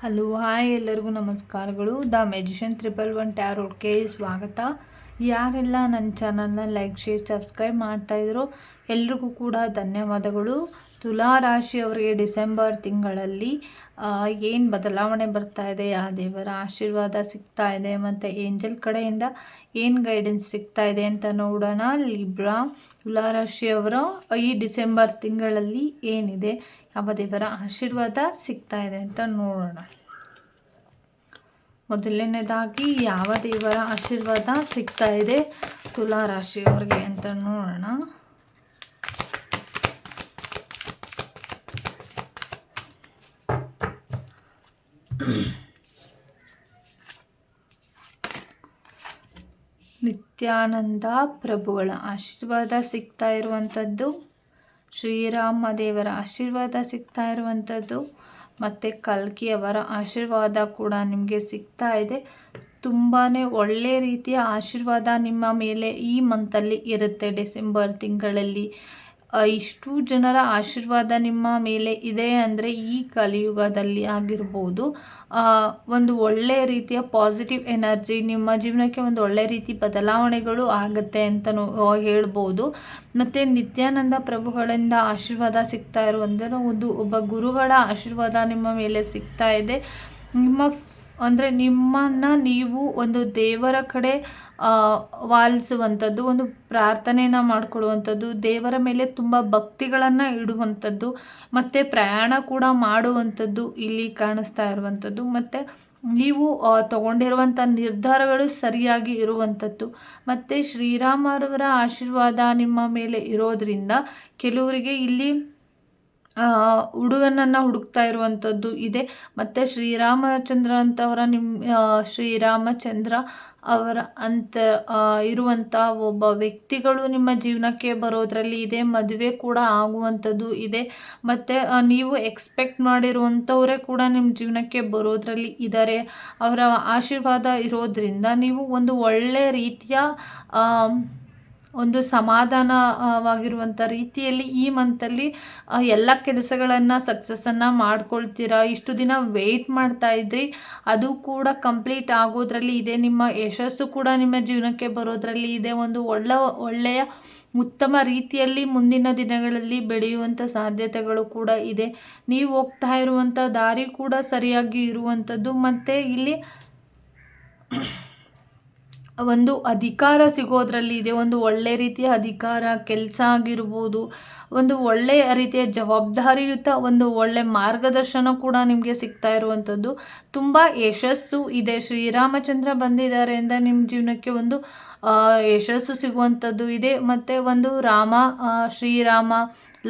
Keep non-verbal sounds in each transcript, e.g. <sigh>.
Hello hi ಎಲ್ಲರಿಗೂ ನಮಸ್ಕಾರಗಳು. The magician triple one ಟ್ಯಾರೋಡ್ಗೆ ಸ್ವಾಗತ. ಯಾರೆಲ್ಲ ನನ್ನ ಚಾನಲ್ನ ಲೈಕ್, ಶೇರ್, ಸಬ್ಸ್ಕ್ರೈಬ್ ಮಾಡ್ತಾಯಿದ್ರು ಎಲ್ರಿಗೂ ಕೂಡ ಧನ್ಯವಾದಗಳು. ತುಲಾ ರಾಶಿಯವರಿಗೆ ಡಿಸೆಂಬರ್ ತಿಂಗಳಲ್ಲಿ ಏನು ಬದಲಾವಣೆ ಬರ್ತಾ ಇದೆ, ಆ ದೇವರ ಆಶೀರ್ವಾದ ಸಿಗ್ತಾ ಇದೆ, ಮತ್ತು ಏಂಜಲ್ ಕಡೆಯಿಂದ ಏನು ಗೈಡೆನ್ಸ್ ಸಿಗ್ತಾ ಇದೆ ಅಂತ ನೋಡೋಣ. ಲಿಬ್ರಾ ತುಲಾ ರಾಶಿಯವರ ಈ ಡಿಸೆಂಬರ್ ತಿಂಗಳಲ್ಲಿ ಏನಿದೆ, ಯಾವ ದೇವರ ಆಶೀರ್ವಾದ ಸಿಗ್ತಾ ಇದೆ ಅಂತ ನೋಡೋಣ. ಮೊದಲನೇದಾಗಿ ಯಾವ ದೇವರ ಆಶೀರ್ವಾದ ಸಿಗ್ತಾ ಇದೆ? ತುಲಾ ರಾಶಿಯವರಿಗೆ ಅಂತ ನೋಡೋಣ. ನಿತ್ಯಾನಂದ ಪ್ರಭುಗಳ ಆಶೀರ್ವಾದ ಸಿಗ್ತಾ ಇರುವಂಥದ್ದು. ಶ್ರೀರಾಮ ದೇವರ ಆಶೀರ್ವಾದ ಸಿಗ್ತಾ ಇರುವಂಥದ್ದು. ಮತ್ತು ಕಲ್ಕಿಯವರ ಆಶೀರ್ವಾದ ಕೂಡ ನಿಮಗೆ ಸಿಗ್ತಾ ಇದೆ. ತುಂಬಾ ಒಳ್ಳೆಯ ರೀತಿಯ ಆಶೀರ್ವಾದ ನಿಮ್ಮ ಮೇಲೆ ಈ ಮಂತಲ್ಲಿ ಇರುತ್ತೆ ಡಿಸೆಂಬರ್ ತಿಂಗಳಲ್ಲಿ. ಇಷ್ಟು ಜನರ ಆಶೀರ್ವಾದ ನಿಮ್ಮ ಮೇಲೆ ಇದೆ ಅಂದರೆ ಈ ಕಲಿಯುಗದಲ್ಲಿ ಆಗಿರ್ಬೋದು. ಒಂದು ಒಳ್ಳೆಯ ರೀತಿಯ ಪಾಸಿಟಿವ್ ಎನರ್ಜಿ ನಿಮ್ಮ ಜೀವನಕ್ಕೆ ಒಂದು ಒಳ್ಳೆಯ ರೀತಿ ಬದಲಾವಣೆಗಳು ಆಗುತ್ತೆ ಅಂತ ಹೇಳ್ಬೋದು. ಮತ್ತು ನಿತ್ಯಾನಂದ ಪ್ರಭುಗಳಿಂದ ಆಶೀರ್ವಾದ ಸಿಗ್ತಾ ಇರುವಂಥ ಒಂದು ಒಬ್ಬ ಗುರುಗಳ ಆಶೀರ್ವಾದ ನಿಮ್ಮ ಮೇಲೆ ಸಿಗ್ತಾ ಇದೆ. ನಿಮ್ಮ ಅಂದರೆ ನಿಮ್ಮನ್ನು ನೀವು ಒಂದು ದೇವರ ಕಡೆ ವಾಲಿಸುವಂಥದ್ದು, ಒಂದು ಪ್ರಾರ್ಥನೆಯನ್ನು ಮಾಡಿಕೊಳ್ಳುವಂಥದ್ದು, ದೇವರ ಮೇಲೆ ತುಂಬ ಭಕ್ತಿಗಳನ್ನು ಇಡುವಂಥದ್ದು, ಮತ್ತು ಪ್ರಯಾಣ ಕೂಡ ಮಾಡುವಂಥದ್ದು ಇಲ್ಲಿ ಕಾಣಿಸ್ತಾ ಇರುವಂಥದ್ದು. ಮತ್ತು ನೀವು ತಗೊಂಡಿರುವಂಥ ನಿರ್ಧಾರಗಳು ಸರಿಯಾಗಿ ಇರುವಂಥದ್ದು. ಮತ್ತು ಶ್ರೀರಾಮರವರ ಆಶೀರ್ವಾದ ನಿಮ್ಮ ಮೇಲೆ ಇರೋದರಿಂದ ಕೆಲವರಿಗೆ ಇಲ್ಲಿ ಹುಡುಗನನ್ನು ಹುಡುಕ್ತಾ ಇರುವಂಥದ್ದು ಇದೆ. ಮತ್ತು ಶ್ರೀರಾಮಚಂದ್ರ ಅಂತವರ ನಿಮ್ಮ ಶ್ರೀರಾಮಚಂದ್ರ ಅವರ ಅಂತ ಇರುವಂಥ ಒಬ್ಬ ವ್ಯಕ್ತಿಗಳು ನಿಮ್ಮ ಜೀವನಕ್ಕೆ ಬರೋದರಲ್ಲಿ ಇದೆ. ಮದುವೆ ಕೂಡ ಆಗುವಂಥದ್ದು ಇದೆ. ಮತ್ತು ನೀವು ಎಕ್ಸ್ಪೆಕ್ಟ್ ಮಾಡಿರುವಂಥವರೇ ಕೂಡ ನಿಮ್ಮ ಜೀವನಕ್ಕೆ ಬರೋದರಲ್ಲಿ ಇದ್ದಾರೆ ಅವರ ಆಶೀರ್ವಾದ ಇರೋದರಿಂದ ನೀವು ಒಂದು ಒಳ್ಳೆಯ ರೀತಿಯ ಒಂದು ಸಮಾಧಾನವಾಗಿರುವಂಥ ರೀತಿಯಲ್ಲಿ ಈ ಮಂತಲ್ಲಿ ಎಲ್ಲ ಕೆಲಸಗಳನ್ನು ಸಕ್ಸಸ್ಸನ್ನು ಮಾಡ್ಕೊಳ್ತೀರಾ? ಇಷ್ಟು ದಿನ ವೆಯ್ಟ್ ಮಾಡ್ತಾ ಇದ್ರಿ, ಅದು ಕೂಡ ಕಂಪ್ಲೀಟ್ ಆಗೋದ್ರಲ್ಲಿ ಇದೆ, ನಿಮ್ಮ ಯಶಸ್ಸು ಕೂಡ ನಿಮ್ಮ ಜೀವನಕ್ಕೆ ಬರೋದ್ರಲ್ಲಿ ಇದೆ, ಒಂದು ಒಳ್ಳ, ಒಳ್ಳೆಯ, ಉತ್ತಮ ರೀತಿಯಲ್ಲಿ ಮುಂದಿನ ದಿನಗಳಲ್ಲಿ ಬೆಳೆಯುವಂಥ ಸಾಧ್ಯತೆಗಳು ಕೂಡ ಇದೆ. ನೀವು ಹೋಗ್ತಾ ಇರುವಂಥ ದಾರಿ ಕೂಡ ಸರಿಯಾಗಿ ಇರುವಂಥದ್ದು, ಮತ್ತು ಇಲ್ಲಿ ಒಂದು ಅಧಿಕಾರ ಸಿಗೋದರಲ್ಲಿ ಇದೆ, ಒಂದು ಒಳ್ಳೆ ರೀತಿಯ ಅಧಿಕಾರ, ಕೆಲಸ ಆಗಿರ್ಬೋದು, ಒಂದು ಒಳ್ಳೆಯ ರೀತಿಯ ಜವಾಬ್ದಾರಿಯುತ, ಒಂದು ಒಳ್ಳೆ ಮಾರ್ಗದರ್ಶನ ಕೂಡ ನಿಮಗೆ ಸಿಗ್ತಾ ಇರುವಂಥದ್ದು. ತುಂಬ ಯಶಸ್ಸು ಇದೆ. ಶ್ರೀರಾಮಚಂದ್ರ ಬಂದಿದ್ದಾರೆ ಅಂತ ನಿಮ್ಮ ಜೀವನಕ್ಕೆ ಒಂದು ಯಶಸ್ಸು ಸಿಗುವಂಥದ್ದು ಇದೆ. ಮತ್ತು ಒಂದು ರಾಮ ಶ್ರೀರಾಮ,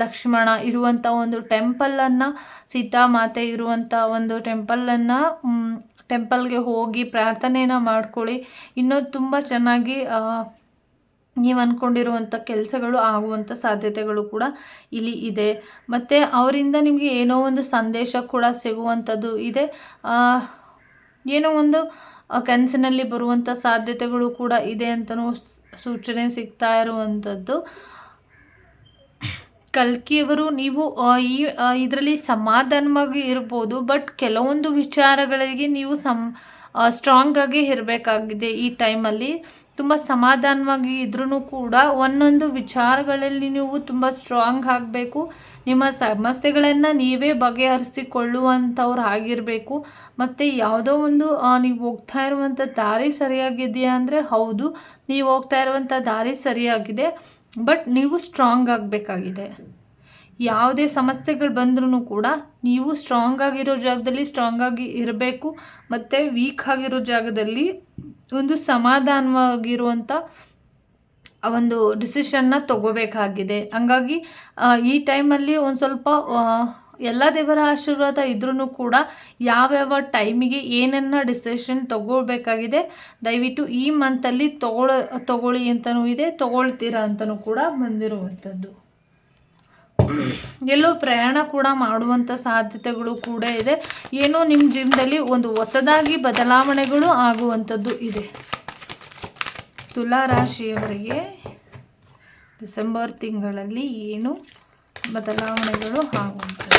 ಲಕ್ಷ್ಮಣ ಇರುವಂಥ ಒಂದು ಟೆಂಪಲನ್ನು ಸೀತಾಮಾತೆ ಇರುವಂಥ ಒಂದು ಟೆಂಪಲನ್ನು ಟೆಂಪಲ್ಗೆ ಹೋಗಿ ಪ್ರಾರ್ಥನೆಯನ್ನು ಮಾಡ್ಕೊಳ್ಳಿ. ಇನ್ನೂ ತುಂಬ ಚೆನ್ನಾಗಿ ನೀವು ಅಂದ್ಕೊಂಡಿರುವಂಥ ಕೆಲಸಗಳು ಆಗುವಂಥ ಸಾಧ್ಯತೆಗಳು ಕೂಡ ಇಲ್ಲಿ ಇದೆ. ಮತ್ತು ಅವರಿಂದ ನಿಮಗೆ ಏನೋ ಒಂದು ಸಂದೇಶ ಕೂಡ ಸಿಗುವಂಥದ್ದು ಇದೆ. ಏನೋ ಒಂದು ಕನಸಿನಲ್ಲಿ ಬರುವಂಥ ಸಾಧ್ಯತೆಗಳು ಕೂಡ ಇದೆ ಅಂತಲೂ ಸೂಚನೆ ಸಿಗ್ತಾ ಇರುವಂಥದ್ದು ಕಲ್ಕಿಯವರು ನೀವು ಈ ಇದರಲ್ಲಿ ಸಮಾಧಾನವಾಗಿ ಇರ್ಬೋದು, ಬಟ್ ಕೆಲವೊಂದು ವಿಚಾರಗಳಿಗೆ ನೀವು ಸಮ್ ಸ್ಟ್ರಾಂಗಾಗಿ ಇರಬೇಕಾಗಿದೆ ಈ ಟೈಮಲ್ಲಿ. ತುಂಬ ಸಮಾಧಾನವಾಗಿ ಇದ್ರೂ ಕೂಡ ಒಂದೊಂದು ವಿಚಾರಗಳಲ್ಲಿ ನೀವು ತುಂಬ ಸ್ಟ್ರಾಂಗ್ ಆಗಬೇಕು. ನಿಮ್ಮ ಸಮಸ್ಯೆಗಳನ್ನು ನೀವೇ ಬಗೆಹರಿಸಿಕೊಳ್ಳುವಂಥವ್ರು ಆಗಿರಬೇಕು. ಮತ್ತು ಯಾವುದೋ ಒಂದು ನೀವು ಹೋಗ್ತಾ ಇರುವಂಥ ದಾರಿ ಸರಿಯಾಗಿದೆಯಾ ಅಂದರೆ ಹೌದು, ನೀವು ಹೋಗ್ತಾ ಇರುವಂಥ ದಾರಿ ಸರಿಯಾಗಿದೆ. ಬಟ್ ನೀವು ಸ್ಟ್ರಾಂಗ್ ಆಗಬೇಕಾಗಿದೆ. ಯಾವುದೇ ಸಮಸ್ಯೆಗಳು ಬಂದ್ರೂ ಕೂಡ ನೀವು ಸ್ಟ್ರಾಂಗ್ ಆಗಿರೋ ಜಾಗದಲ್ಲಿ ಸ್ಟ್ರಾಂಗ್ ಆಗಿ ಇರಬೇಕು, ಮತ್ತು ವೀಕ್ ಆಗಿರೋ ಜಾಗದಲ್ಲಿ ಒಂದು ಸಮಾಧಾನವಾಗಿರುವಂಥ ಒಂದು ಡಿಸಿಷನ್ನ ತಗೋಬೇಕಾಗಿದೆ. ಹಂಗಾಗಿ ಈ ಟೈಮಲ್ಲಿ ಒಂದು ಸ್ವಲ್ಪ ಎಲ್ಲ ದೇವರ ಆಶೀರ್ವಾದ ಇದ್ರೂ ಕೂಡ ಯಾವ್ಯಾವ ಟೈಮಿಗೆ ಏನನ್ನ ಡಿಸಿಷನ್ ತಗೊಳ್ಬೇಕಾಗಿದೆ, ದಯವಿಟ್ಟು ಈ ಮಂತಲ್ಲಿ ತಗೊಳ, ತಗೊಳ್ಳಿ ಅಂತಲೂ ಇದೆ, ತಗೊಳ್ತೀರಾ ಅಂತಲೂ ಕೂಡ ಬಂದಿರುವಂಥದ್ದು. ಎಲ್ಲೋ ಪ್ರಯಾಣ ಕೂಡ ಮಾಡುವಂಥ ಸಾಧ್ಯತೆಗಳು ಕೂಡ ಇದೆ. ಏನೋ ನಿಮ್ಮ ಜೀವನದಲ್ಲಿ ಒಂದು ಹೊಸದಾಗಿ ಬದಲಾವಣೆಗಳು ಆಗುವಂಥದ್ದು ಇದೆ. ತುಲಾ ರಾಶಿಯವರಿಗೆ ಡಿಸೆಂಬರ್ ತಿಂಗಳಲ್ಲಿ ಏನು ಬದಲಾವಣೆಗಳು ಆಗುವಂಥದ್ದು?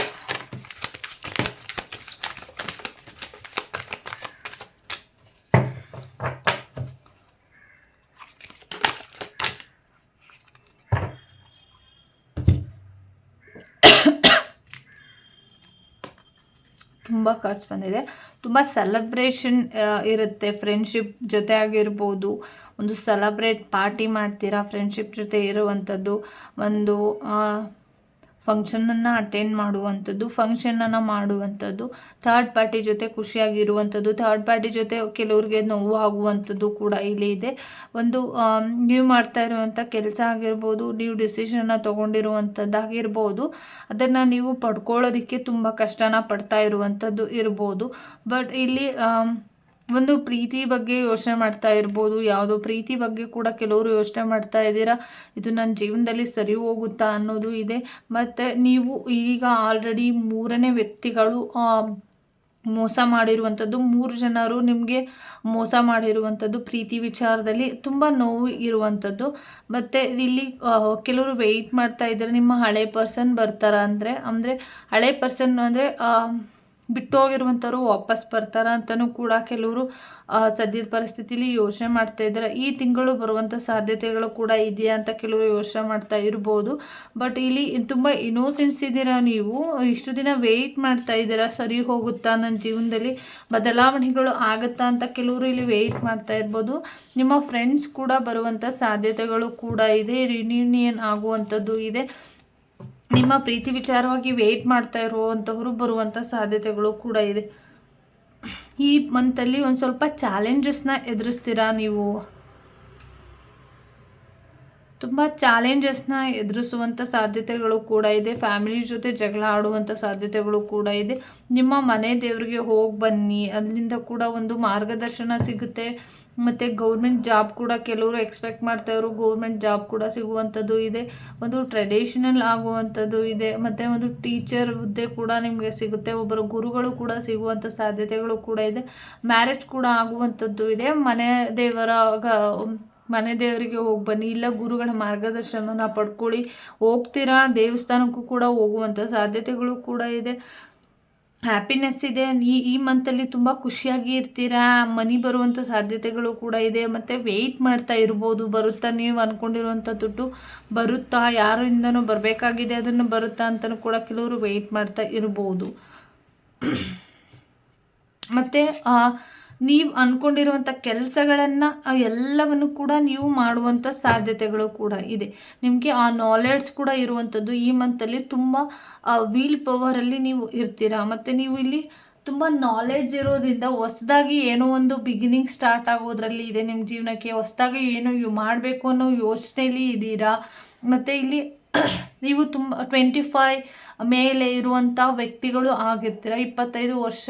ತುಂಬ ಖರ್ಚು ಬಂದಿದೆ. ತುಂಬ ಸೆಲೆಬ್ರೇಷನ್ ಇರುತ್ತೆ. ಫ್ರೆಂಡ್ಶಿಪ್ ಜೊತೆ ಆಗಿರ್ಬೋದು. ಒಂದು ಸೆಲೆಬ್ರೇಟ್ ಪಾರ್ಟಿ ಮಾಡ್ತೀರಾ ಫ್ರೆಂಡ್ಶಿಪ್ ಜೊತೆ ಇರುವಂಥದ್ದು ಒಂದು ಫಂಕ್ಷನನ್ನು ಅಟೆಂಡ್ ಮಾಡುವಂಥದ್ದು ಫಂಕ್ಷನನ್ನು ಮಾಡುವಂಥದ್ದು ಥರ್ಡ್ ಪಾರ್ಟಿ ಜೊತೆ ಖುಷಿಯಾಗಿರುವಂಥದ್ದು ಥರ್ಡ್ ಪಾರ್ಟಿ ಜೊತೆ ಕೆಲವ್ರಿಗೆ ನೋವು ಆಗುವಂಥದ್ದು ಕೂಡ ಇಲ್ಲಿ ಇದೆ. ಒಂದು ನೀವು ಮಾಡ್ತಾ ಇರುವಂಥ ಕೆಲಸ ಆಗಿರ್ಬೋದು, ನೀವು ಡಿಸಿಷನ್ನ ತೊಗೊಂಡಿರುವಂಥದ್ದಾಗಿರ್ಬೋದು ಅದನ್ನು ನೀವು ಪಡ್ಕೊಳ್ಳೋದಕ್ಕೆ ತುಂಬ ಕಷ್ಟನ ಪಡ್ತಾ ಇರುವಂಥದ್ದು ಇರ್ಬೋದು. ಬಟ್ ಇಲ್ಲಿ ಒಂದು ಪ್ರೀತಿ ಬಗ್ಗೆ ಯೋಚನೆ ಮಾಡ್ತಾ ಇರ್ಬೋದು. ಯಾವುದೋ ಪ್ರೀತಿ ಬಗ್ಗೆ ಕೂಡ ಕೆಲವರು ಯೋಚನೆ ಮಾಡ್ತಾ ಇದ್ದೀರಾ? ಇದು ನನ್ನ ಜೀವನದಲ್ಲಿ ಸರಿ ಹೋಗುತ್ತಾ ಅನ್ನೋದು ಇದೆ. ಮತ್ತು ನೀವು ಈಗ ಆಲ್ರೆಡಿ ಮೂರನೇ ವ್ಯಕ್ತಿಗಳು ಮೋಸ ಮಾಡಿರುವಂಥದ್ದು, ಮೂರು ಜನರು ನಿಮಗೆ ಮೋಸ ಮಾಡಿರುವಂಥದ್ದು, ಪ್ರೀತಿ ವಿಚಾರದಲ್ಲಿ ತುಂಬ ನೋವು ಇರುವಂಥದ್ದು. ಮತ್ತು ಇಲ್ಲಿ ಕೆಲವರು ವೆಯ್ಟ್ ಮಾಡ್ತಾ ಇದ್ದಾರೆ ನಿಮ್ಮ ಹಳೆ ಪರ್ಸನ್ ಬರ್ತಾರ ಅಂದರೆ ಅಂದರೆ ಹಳೆ ಪರ್ಸನ್ ಅಂದರೆ ಬಿಟ್ಟೋಗಿರುವಂಥವ್ರು ವಾಪಸ್ ಬರ್ತಾರ ಅಂತಲೂ ಕೂಡ ಕೆಲವರು ಸದ್ಯದ ಪರಿಸ್ಥಿತಿಲಿ ಯೋಚನೆ ಮಾಡ್ತಾ ಇದ್ದಾರೆ. ಈ ತಿಂಗಳು ಬರುವಂಥ ಸಾಧ್ಯತೆಗಳು ಕೂಡ ಇದೆಯಾ ಅಂತ ಕೆಲವರು ಯೋಚನೆ ಮಾಡ್ತಾ ಇರ್ಬೋದು. ಬಟ್ ಇಲ್ಲಿ ತುಂಬ ಇನೋಸೆನ್ಸ್ ಇದ್ದೀರಾ ನೀವು? ಇಷ್ಟು ದಿನ ವೆಯ್ಟ್ ಮಾಡ್ತಾ ಇದ್ದೀರಾ? ಸರಿ ಹೋಗುತ್ತಾ ನನ್ನ ಜೀವನದಲ್ಲಿ? ಬದಲಾವಣೆಗಳು ಆಗುತ್ತಾ ಅಂತ ಕೆಲವರು ಇಲ್ಲಿ ವೆಯ್ಟ್ ಮಾಡ್ತಾ ಇರ್ಬೋದು. ನಿಮ್ಮ ಫ್ರೆಂಡ್ಸ್ ಕೂಡ ಬರುವಂಥ ಸಾಧ್ಯತೆಗಳು ಕೂಡ ಇದೆ. ರಿನ್ಯೂನಿಯನ್ ಆಗುವಂಥದ್ದು ಇದೆ. ನಿಮ್ಮ ಪ್ರೀತಿ ವಿಚಾರವಾಗಿ ವೇಟ್ ಮಾಡ್ತಾ ಇರುವಂಥವರು ಬರುವಂಥ ಸಾಧ್ಯತೆಗಳು ಕೂಡ ಇದೆ. ಈ ಮಂತಲ್ಲಿ ಒಂದು ಸ್ವಲ್ಪ ಚಾಲೆಂಜಸ್ನ ಎದುರಿಸ್ತೀರಾ ನೀವು? ತುಂಬ ಚಾಲೆಂಜಸ್ನ ಎದುರಿಸುವಂಥ ಸಾಧ್ಯತೆಗಳು ಕೂಡ ಇದೆ. ಫ್ಯಾಮಿಲಿ ಜೊತೆ ಜಗಳ ಆಡುವಂಥ ಸಾಧ್ಯತೆಗಳು ಕೂಡ ಇದೆ. ನಿಮ್ಮ ಮನೆ ದೇವರಿಗೆ ಹೋಗಿ ಬನ್ನಿ. ಅಲ್ಲಿಂದ ಕೂಡ ಒಂದು ಮಾರ್ಗದರ್ಶನ ಸಿಗುತ್ತೆ. ಮತ್ತು ಗೌರ್ಮೆಂಟ್ ಜಾಬ್ ಕೂಡ ಕೆಲವರು ಎಕ್ಸ್ಪೆಕ್ಟ್ ಮಾಡ್ತಾಯಿದ್ರು ಗೌರ್ಮೆಂಟ್ ಜಾಬ್ ಕೂಡ ಸಿಗುವಂಥದ್ದು ಇದೆ. ಒಂದು ಟ್ರೆಡಿಷನಲ್ ಆಗುವಂಥದ್ದು ಇದೆ. ಮತ್ತು ಒಂದು ಟೀಚರ್ ಹುದ್ದೆ ಕೂಡ ನಿಮಗೆ ಸಿಗುತ್ತೆ. ಒಬ್ಬರು ಗುರುಗಳು ಕೂಡ ಸಿಗುವಂಥ ಸಾಧ್ಯತೆಗಳು ಕೂಡ ಇದೆ. ಮ್ಯಾರೇಜ್ ಕೂಡ ಆಗುವಂಥದ್ದು ಇದೆ. ಮನೆ ದೇವರ ಮನೆ ದೇವರಿಗೆ ಹೋಗಿ ಬನ್ನಿ. ಇಲ್ಲ ಗುರುಗಳ ಮಾರ್ಗದರ್ಶನನ ಪಡ್ಕೊಳ್ಳಿ. ಹೋಗ್ತೀರಾ ದೇವಸ್ಥಾನಕ್ಕೂ ಕೂಡ ಹೋಗುವಂಥ ಸಾಧ್ಯತೆಗಳು ಕೂಡ ಇದೆ. ಹ್ಯಾಪಿನೆಸ್ ಇದೆ. ಈ ಈ ಮಂತಲ್ಲಿ ತುಂಬ ಖುಷಿಯಾಗಿ ಇರ್ತೀರಾ? ಮನಿ ಬರುವಂಥ ಸಾಧ್ಯತೆಗಳು ಕೂಡ ಇದೆ. ಮತ್ತು ವೆಯ್ಟ್ ಮಾಡ್ತಾ ಇರ್ಬೋದು. ಬರುತ್ತಾ ನೀವು ಅಂದ್ಕೊಂಡಿರುವಂಥ ದುಡ್ಡು? ಬರುತ್ತಾ? ಯಾರಿಂದನೂ ಬರಬೇಕಾಗಿದೆ ಅದನ್ನು ಬರುತ್ತಾ ಅಂತಲೂ ಕೂಡ ಕೆಲವರು ವೆಯ್ಟ್ ಮಾಡ್ತಾ ಇರ್ಬೋದು. ಮತ್ತು ನೀವು ಅಂದ್ಕೊಂಡಿರುವಂಥ ಕೆಲಸಗಳನ್ನು ಎಲ್ಲವನ್ನು ಕೂಡ ನೀವು ಮಾಡುವಂಥ ಸಾಧ್ಯತೆಗಳು ಕೂಡ ಇದೆ. ನಿಮಗೆ ಆ ನಾಲೆಡ್ಜ್ ಕೂಡ ಇರುವಂಥದ್ದು ಈ ಮಂತಲ್ಲಿ ತುಂಬ ವೀಲ್ ಪವರಲ್ಲಿ ನೀವು ಇರ್ತೀರಾ? ಮತ್ತು ನೀವು ಇಲ್ಲಿ ತುಂಬ ನಾಲೆಡ್ಜ್ ಇರೋದ್ರಿಂದ ಹೊಸದಾಗಿ ಏನೋ ಒಂದು ಬಿಗಿನಿಂಗ್ ಸ್ಟಾರ್ಟ್ ಆಗೋದ್ರಲ್ಲಿ ಇದೆ ನಿಮ್ಮ ಜೀವನಕ್ಕೆ. ಹೊಸದಾಗಿ ಏನೋ ಇವು ಮಾಡಬೇಕು ಅನ್ನೋ ಯೋಚನೆಯಲ್ಲಿ ಇದ್ದೀರಾ ಮತ್ತು ಇಲ್ಲಿ <clears throat> ನೀವು ತುಂಬ ಟ್ವೆಂಟಿ ಫೈ ಮೇಲೆ ಇರುವಂಥ ವ್ಯಕ್ತಿಗಳು ಆಗಿರ್ತೀರ? ಇಪ್ಪತ್ತೈದು ವರ್ಷ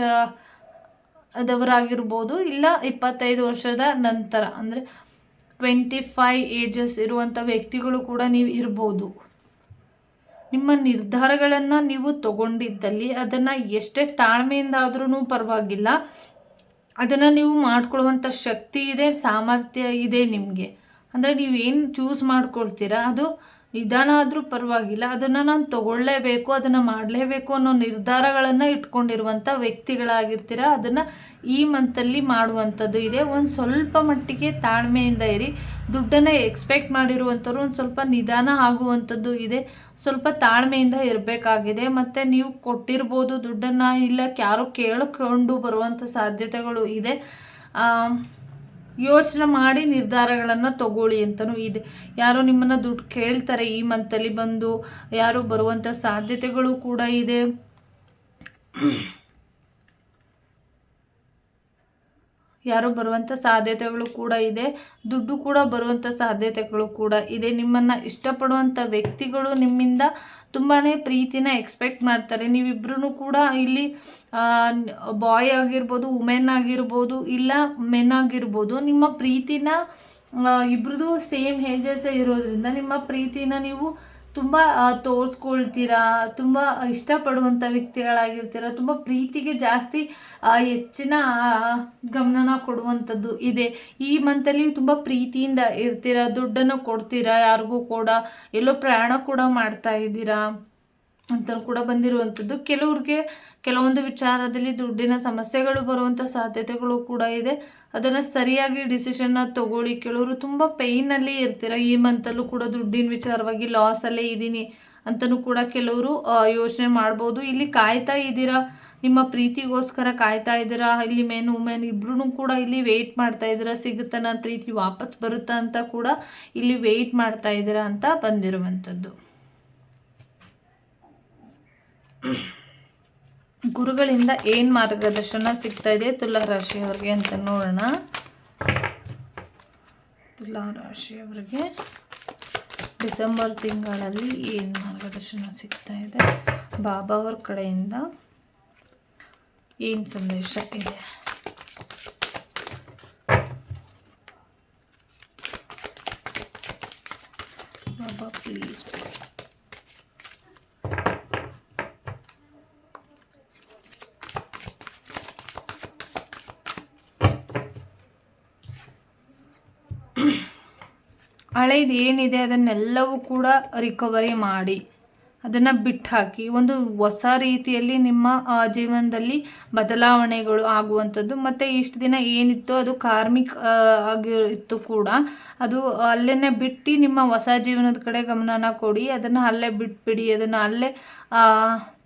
ಅದವರಾಗಿರ್ಬೋದು ಇಲ್ಲ ಇಪ್ಪತ್ತೈದು ವರ್ಷದ ನಂತರ, ಅಂದರೆ ಟ್ವೆಂಟಿ ಫೈ ಏಜಸ್ ಇರುವಂಥ ವ್ಯಕ್ತಿಗಳು ಕೂಡ ನೀವು ಇರ್ಬೋದು. ನಿಮ್ಮ ನಿರ್ಧಾರಗಳನ್ನು ನೀವು ತಗೊಂಡಿದ್ದಲ್ಲಿ ಅದನ್ನು ಎಷ್ಟೇ ತಾಳ್ಮೆಯಿಂದ ಆದ್ರೂ ಪರವಾಗಿಲ್ಲ. ಅದನ್ನು ನೀವು ಮಾಡ್ಕೊಳ್ಳುವಂಥ ಶಕ್ತಿ ಇದೆ, ಸಾಮರ್ಥ್ಯ ಇದೆ ನಿಮಗೆ. ಅಂದರೆ ಏನು ಚೂಸ್ ಮಾಡ್ಕೊಳ್ತೀರಾ, ಅದು ನಿಧಾನ ಆದರೂ ಪರವಾಗಿಲ್ಲ. ಅದನ್ನು ನಾನು ತಗೊಳ್ಳೇಬೇಕು, ಅದನ್ನು ಮಾಡಲೇಬೇಕು ಅನ್ನೋ ನಿರ್ಧಾರಗಳನ್ನು ಇಟ್ಕೊಂಡಿರುವಂಥ ವ್ಯಕ್ತಿಗಳಾಗಿರ್ತೀರ, ಅದನ್ನು ಈ ಮಂತಲ್ಲಿ ಮಾಡುವಂಥದ್ದು ಇದೆ. ಒಂದು ಸ್ವಲ್ಪ ಮಟ್ಟಿಗೆ ತಾಳ್ಮೆಯಿಂದ ಇರಿ. ದುಡ್ಡನ್ನು ಎಕ್ಸ್ಪೆಕ್ಟ್ ಮಾಡಿರುವಂಥವ್ರು ಒಂದು ಸ್ವಲ್ಪ ನಿಧಾನ ಆಗುವಂಥದ್ದು ಇದೆ. ಸ್ವಲ್ಪ ತಾಳ್ಮೆಯಿಂದ ಇರಬೇಕಾಗಿದೆ. ಮತ್ತು ನೀವು ಕೊಟ್ಟಿರ್ಬೋದು ದುಡ್ಡನ್ನು, ಇಲ್ಲ ಯಾರೋ ಕೇಳಿಕೊಂಡು ಬರುವಂಥ ಸಾಧ್ಯತೆಗಳು ಇದೆ. ಯೋಚನೆ ಮಾಡಿ ನಿರ್ಧಾರಗಳನ್ನು ತಗೊಳ್ಳಿ ಅಂತಲೂ ಇದೆ. ಯಾರೋ ನಿಮ್ಮನ್ನು ದುಡ್ಡು ಕೇಳ್ತಾರೆ ಈ ಮಂತಲ್ಲಿ ಬಂದು, ಯಾರೋ ಬರುವಂಥ ಸಾಧ್ಯತೆಗಳು ಕೂಡ ಇದೆ. ಯಾರೋ ಬರುವಂಥ ಸಾಧ್ಯತೆಗಳು ಕೂಡ ಇದೆ. ದುಡ್ಡು ಕೂಡ ಬರುವಂಥ ಸಾಧ್ಯತೆಗಳು ಕೂಡ ಇದೆ. ನಿಮ್ಮನ್ನು ಇಷ್ಟಪಡುವಂಥ ವ್ಯಕ್ತಿಗಳು ನಿಮ್ಮಿಂದ ತುಂಬಾ ಪ್ರೀತಿನ ಎಕ್ಸ್ಪೆಕ್ಟ್ ಮಾಡ್ತಾರೆ. ನೀವಿಬ್ಬರೂ ಕೂಡ ಇಲ್ಲಿ ಬಾಯ್ ಆಗಿರ್ಬೋದು ವುಮೆನ್ ಆಗಿರ್ಬೋದು, ಇಲ್ಲ ಮೆನ್ ಆಗಿರ್ಬೋದು, ನಿಮ್ಮ ಪ್ರೀತಿನ ಇಬ್ರದ್ದು ಸೇಮ್ ಹೇಜಸ್ಸೇ ಇರೋದ್ರಿಂದ ನಿಮ್ಮ ಪ್ರೀತಿನ ನೀವು ತುಂಬ ತೋರಿಸ್ಕೊಳ್ತೀರಾ? ತುಂಬ ಇಷ್ಟಪಡುವಂಥ ವ್ಯಕ್ತಿಗಳಾಗಿರ್ತೀರ? ತುಂಬ ಪ್ರೀತಿಗೆ ಜಾಸ್ತಿ ಹೆಚ್ಚಿನ ಗಮನನ ಕೊಡುವಂಥದ್ದು ಇದೆ. ಈ ಮಂತಲ್ಲಿ ತುಂಬ ಪ್ರೀತಿಯಿಂದ ಇರ್ತೀರ? ದುಡ್ಡನ್ನು ಕೊಡ್ತೀರಾ? ಯಾರಿಗೂ ಕೂಡ? ಎಲ್ಲೋ ಪ್ರಯಾಣ ಕೂಡ ಮಾಡ್ತಾ ಇದ್ದೀರಾ? ಅಂತ ಕೂಡ ಬಂದಿರುವಂಥದ್ದು. ಕೆಲವ್ರಿಗೆ ಕೆಲವೊಂದು ವಿಚಾರದಲ್ಲಿ ದುಡ್ಡಿನ ಸಮಸ್ಯೆಗಳು ಬರುವಂಥ ಸಾಧ್ಯತೆಗಳು ಕೂಡ ಇದೆ. ಅದನ್ನು ಸರಿಯಾಗಿ ಡಿಸಿಷನ್ನ ತಗೊಳ್ಳಿ. ಕೆಲವರು ತುಂಬ ಪೇಯ್ನಲ್ಲಿ ಇರ್ತೀರ? ಈ ಮಂತಲ್ಲೂ ಕೂಡ ದುಡ್ಡಿನ ವಿಚಾರವಾಗಿ ಲಾಸಲ್ಲೇ ಇದ್ದೀನಿ ಅಂತಲೂ ಕೂಡ ಕೆಲವರು ಯೋಚನೆ ಮಾಡ್ಬೋದು. ಇಲ್ಲಿ ಕಾಯ್ತಾ ಇದ್ದೀರಾ? ನಿಮ್ಮ ಪ್ರೀತಿಗೋಸ್ಕರ ಕಾಯ್ತಾ ಇದ್ದೀರಾ? ಇಲ್ಲಿ ಮೇನ್ ವುಮೆನ್ ಇಬ್ರು ಕೂಡ ಇಲ್ಲಿ ವೆಯ್ಟ್ ಮಾಡ್ತಾ ಇದ್ದೀರಾ? ಸಿಗುತ್ತಾ? ನನ್ನ ಪ್ರೀತಿ ವಾಪಸ್ ಬರುತ್ತಾ ಅಂತ ಕೂಡ ಇಲ್ಲಿ ವೆಯ್ಟ್ ಮಾಡ್ತಾ ಇದ್ದೀರಾ ಅಂತ ಬಂದಿರುವಂಥದ್ದು. ಗುರುಗಳಿಂದ ಏನು ಮಾರ್ಗದರ್ಶನ ಸಿಗ್ತಾ ಇದೆ ತುಲಾ ರಾಶಿಯವರಿಗೆ ಅಂತ ನೋಡೋಣ. ತುಲಾ ರಾಶಿಯವರಿಗೆ ಡಿಸೆಂಬರ್ ತಿಂಗಳಲ್ಲಿ ಏನು ಮಾರ್ಗದರ್ಶನ ಸಿಗ್ತಾ ಇದೆ? ಬಾಬಾ ಅವ್ರ ಕಡೆಯಿಂದ ಏನು ಸಂದೇಶ ಇದೆ? ಬಾಬಾ ಪ್ಲೀಸ್ ಹಳೇದು ಏನಿದೆ ಅದನ್ನೆಲ್ಲವೂ ಕೂಡ ರಿಕವರಿ ಮಾಡಿ. ಅದನ್ನು ಬಿಟ್ಟು ಹಾಕಿ ಒಂದು ಹೊಸ ರೀತಿಯಲ್ಲಿ ನಿಮ್ಮ ಜೀವನದಲ್ಲಿ ಬದಲಾವಣೆಗಳು ಆಗುವಂಥದ್ದು. ಮತ್ತು ಇಷ್ಟು ದಿನ ಏನಿತ್ತು ಅದು ಕಾರ್ಮಿಕ ಆಗಿತ್ತು ಕೂಡ ಅದು ಅಲ್ಲೇ ಬಿಟ್ಟು ನಿಮ್ಮ ಹೊಸ ಜೀವನದ ಕಡೆ ಗಮನನ ಕೊಡಿ. ಅದನ್ನು ಅಲ್ಲೇ ಬಿಟ್ಬಿಡಿ. ಅದನ್ನು ಅಲ್ಲೇ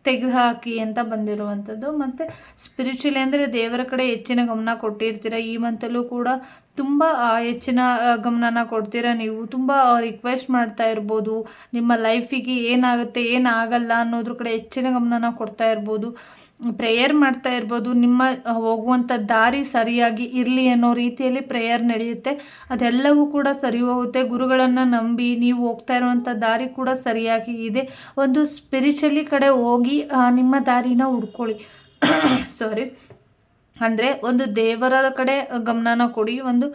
ತೆಗೆದುಹಾಕಿ ಅಂತ ಬಂದಿರುವಂಥದ್ದು. ಮತ್ತು ಸ್ಪಿರಿಚುಲಿ ಅಂದರೆ ದೇವರ ಕಡೆ ಹೆಚ್ಚಿನ ಗಮನ ಕೊಟ್ಟಿರ್ತೀರ. ಈ ಮಂತಲ್ಲೂ ಕೂಡ ತುಂಬ ಹೆಚ್ಚಿನ ಗಮನನ ಕೊಡ್ತೀರಾ ನೀವು? ತುಂಬ ರಿಕ್ವೆಸ್ಟ್ ಮಾಡ್ತಾ ಇರ್ಬೋದು. ನಿಮ್ಮ ಲೈಫಿಗೆ ಏನಾಗುತ್ತೆ ಏನಾಗಲ್ಲ ಅನ್ನೋದ್ರ ಕಡೆ ಹೆಚ್ಚಿನ ಗಮನನ ಕೊಡ್ತಾ ಇರ್ಬೋದು. ಪ್ರೇಯರ್ ಮಾಡ್ತಾ ಇರ್ಬೋದು. ನಿಮ್ಮ ಹೋಗುವಂಥ ದಾರಿ ಸರಿಯಾಗಿ ಇರಲಿ ಅನ್ನೋ ರೀತಿಯಲ್ಲಿ ಪ್ರೇಯರ್ ನಡೆಯುತ್ತೆ. ಅದೆಲ್ಲವೂ ಕೂಡ ಸರಿ ಹೋಗುತ್ತೆ ಗುರುಗಳನ್ನು ನಂಬಿ ನೀವು ಹೋಗ್ತಾ ಇರುವಂಥ ದಾರಿ ಕೂಡ ಸರಿಯಾಗಿ ಇದೆ. ಒಂದು ಸ್ಪಿರಿಚುಲಿ ಕಡೆ ಹೋಗಿ ನಿಮ್ಮ ದಾರಿನ ಹುಡ್ಕೊಳ್ಳಿ. <coughs> ಸಾರಿ ಅಂದರೆ ಒಂದು ದೇವರ ಕಡೆ ಗಮನನ ಕೊಡಿ. ಒಂದು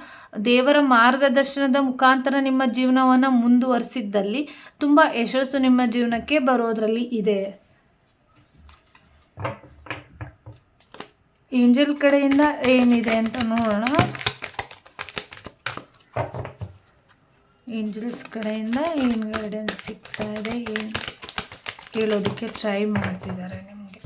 ದೇವರ ಮಾರ್ಗದರ್ಶನದ ಮುಖಾಂತರ ನಿಮ್ಮ ಜೀವನವನ್ನು ಮುಂದುವರಿಸಿದ್ದಲ್ಲಿ ತುಂಬ ಯಶಸ್ಸು ನಿಮ್ಮ ಜೀವನಕ್ಕೆ ಬರೋದರಲ್ಲಿ ಇದೆ. ಏಂಜಲ್ ಕಡೆಯಿಂದ ಏನಿದೆ ಅಂತ ನೋಡೋಣ. ಏಂಜಲ್ಸ್ ಕಡೆಯಿಂದ ಏನು ಗೈಡೆನ್ಸ್ ಸಿಗ್ತಾ ಇದೆ, ಏನು ಕೇಳೋದಕ್ಕೆ ಟ್ರೈ ಮಾಡ್ತಿದ್ದಾರೆ ನಿಮಗೆ.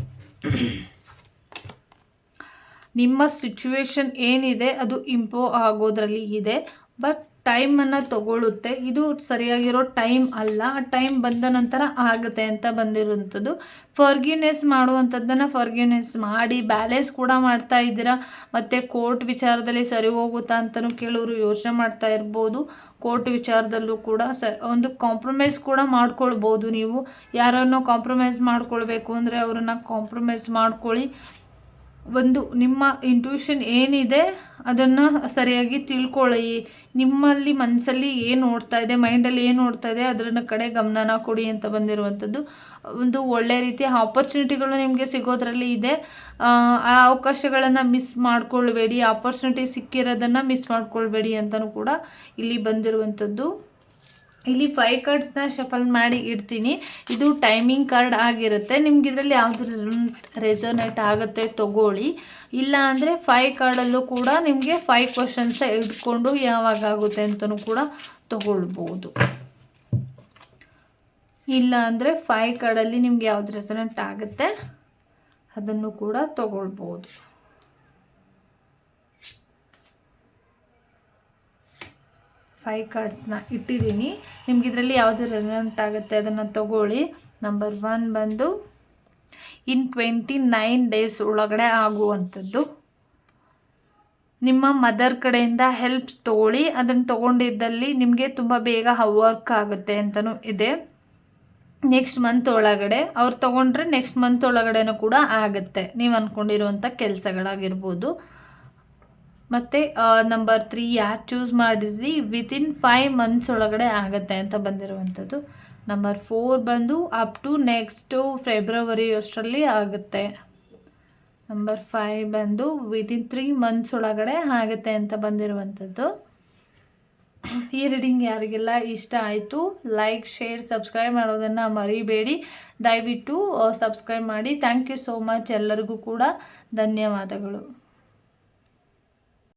ನಿಮ್ಮ ಸಿಚುವೇಶನ್ ಏನಿದೆ, ಅದು ಇಂಪ್ರೂವ್ ಆಗೋದ್ರಲ್ಲಿ ಇದೆ. ಬಟ್ ಟೈಮನ್ನು ತಗೊಳ್ಳುತ್ತೆ ಇದು ಸರಿಯಾಗಿರೋ ಟೈಮ್ ಅಲ್ಲ. ಆ ಟೈಮ್ ಬಂದ ನಂತರ ಆಗುತ್ತೆ ಅಂತ ಬಂದಿರುವಂಥದ್ದು. ಫರ್ಗ್ಯೂನೆಸ್ ಮಾಡುವಂಥದ್ದನ್ನು ಫರ್ಗ್ಯೂನೆಸ್ ಮಾಡಿ ಬ್ಯಾಲೆನ್ಸ್ ಕೂಡ ಮಾಡ್ತಾ ಇದ್ದೀರಾ? ಮತ್ತು ಕೋರ್ಟ್ ವಿಚಾರದಲ್ಲಿ ಸರಿ ಹೋಗುತ್ತಾ ಅಂತಲೂ ಕೇಳೋರು ಯೋಚನೆ ಮಾಡ್ತಾ ಇರ್ಬೋದು. ಕೋರ್ಟ್ ವಿಚಾರದಲ್ಲೂ ಕೂಡ ಸ, ಒಂದು ಕಾಂಪ್ರಮೈಸ್ ಕೂಡ ಮಾಡ್ಕೊಳ್ಬೋದು ನೀವು. ಯಾರನ್ನೋ ಕಾಂಪ್ರಮೈಸ್ ಮಾಡ್ಕೊಳ್ಬೇಕು ಅಂದರೆ ಅವರನ್ನು ಕಾಂಪ್ರಮೈಸ್ ಮಾಡ್ಕೊಳ್ಳಿ. ಒಂದು ನಿಮ್ಮ ಇಂಟ್ಯೂಷನ್ ಏನಿದೆ ಅದನ್ನು ಸರಿಯಾಗಿ ತಿಳ್ಕೊಳ್ಳಿ. ನಿಮ್ಮಲ್ಲಿ ಮನಸ್ಸಲ್ಲಿ ಏನು ಓಡ್ತಾ ಇದೆ ಮೈಂಡಲ್ಲಿ ಏನು ಓಡ್ತಾ ಇದೆ ಅದರ ಕಡೆ ಗಮನನ ಕೊಡಿ ಅಂತ ಬಂದಿರುವಂಥದ್ದು. ಒಂದು ಒಳ್ಳೆ ರೀತಿಯ ಆಪರ್ಚುನಿಟಿಗಳು ನಿಮಗೆ ಸಿಗೋದ್ರಲ್ಲಿ ಇದೆ. ಆ ಅವಕಾಶಗಳನ್ನು ಮಿಸ್ ಮಾಡ್ಕೊಳ್ಬೇಡಿ. ಆಪರ್ಚುನಿಟಿ ಸಿಕ್ಕಿರೋದನ್ನು ಮಿಸ್ ಮಾಡ್ಕೊಳ್ಬೇಡಿ ಅಂತಲೂ ಕೂಡ ಇಲ್ಲಿ ಬಂದಿರುವಂಥದ್ದು. ಇಲ್ಲಿ ಫೈವ್ ಕಾರ್ಡ್ಸ್ನ ಶಫಲ್ ಮಾಡಿ ಇಡ್ತೀನಿ. ಇದು ಟೈಮಿಂಗ್ ಕಾರ್ಡ್ ಆಗಿರುತ್ತೆ. ನಿಮ್ಗೆ ಇದರಲ್ಲಿ ಯಾವುದು ರೆಸೋನೇಟ್ ಆಗುತ್ತೆ ತಗೊಳ್ಳಿ. ಇಲ್ಲ ಅಂದರೆ ಫೈವ್ ಕಾರ್ಡಲ್ಲೂ ಕೂಡ ನಿಮಗೆ ಫೈವ್ ಕ್ವಶನ್ಸ ಇಟ್ಕೊಂಡು ಯಾವಾಗ ಆಗುತ್ತೆ ಅಂತಲೂ ಕೂಡ ತಗೊಳ್ಬೋದು. ಇಲ್ಲ ಅಂದರೆ ಫೈವ್ ಕಾರ್ಡಲ್ಲಿ ನಿಮ್ಗೆ ಯಾವ್ದು ರೆಸೋನೆಂಟ್ ಆಗುತ್ತೆ ಅದನ್ನು ಕೂಡ ತಗೊಳ್ಬೋದು. ಫೈವ್ ಕಾರ್ಡ್ಸ್ನ ಇಟ್ಟಿದ್ದೀನಿ. ನಿಮ್ಗೆ ಇದರಲ್ಲಿ ಯಾವುದು ರೆಸಲ್ಟ್ ಆಗುತ್ತೆ ಅದನ್ನು ತಗೊಳ್ಳಿ. ನಂಬರ್ ಒನ್ ಬಂದು ಇನ್ ಟ್ವೆಂಟಿ ನೈನ್ ಡೇಸ್ ಒಳಗಡೆ ಆಗುವಂಥದ್ದು. ನಿಮ್ಮ ಮದರ್ ಕಡೆಯಿಂದ ಹೆಲ್ಪ್ಸ್ ತೊಗೊಳ್ಳಿ. ಅದನ್ನು ತೊಗೊಂಡಿದ್ದಲ್ಲಿ ನಿಮಗೆ ತುಂಬ ಬೇಗ ವರ್ಕ್ ಆಗುತ್ತೆ ಅಂತಲೂ ಇದೆ. ನೆಕ್ಸ್ಟ್ ಮಂತ್ ಒಳಗಡೆ, ಅವ್ರು ತೊಗೊಂಡ್ರೆ ನೆಕ್ಸ್ಟ್ ಮಂತ್ ಒಳಗಡೆನೂ ಕೂಡ ಆಗುತ್ತೆ. ನೀವು ಅಂದ್ಕೊಂಡಿರುವಂಥ ಕೆಲಸಗಳಾಗಿರ್ಬೋದು. ಮತ್ತು ನಂಬರ್ ತ್ರೀ ಯಾರು ಚೂಸ್ ಮಾಡಿದ್ರಿ? ವಿತಿನ್ ಫೈವ್ ಮಂತ್ಸ್ ಒಳಗಡೆ ಆಗುತ್ತೆ ಅಂತ ಬಂದಿರುವಂಥದ್ದು. ನಂಬರ್ ಫೋರ್ ಬಂದು ಅಪ್ ಟು ನೆಕ್ಸ್ಟು ಫೆಬ್ರವರಿ ಅಷ್ಟರಲ್ಲಿ ಆಗುತ್ತೆ. ನಂಬರ್ ಫೈವ್ ಬಂದು ವಿತಿನ್ ತ್ರೀ ಮಂತ್ಸ್ ಒಳಗಡೆ ಆಗುತ್ತೆ ಅಂತ ಬಂದಿರುವಂಥದ್ದು. ಈ ರೀಡಿಂಗ್ ಯಾರಿಗೆಲ್ಲ ಇಷ್ಟ ಆಯಿತು ಲೈಕ್ ಶೇರ್ ಸಬ್ಸ್ಕ್ರೈಬ್ ಮಾಡೋದನ್ನು ಮರಿಬೇಡಿ. ದಯವಿಟ್ಟು ಸಬ್ಸ್ಕ್ರೈಬ್ ಮಾಡಿ. ಥ್ಯಾಂಕ್ ಯು ಸೋ ಮಚ್ ಎಲ್ಲರಿಗೂ ಕೂಡ ಧನ್ಯವಾದಗಳು.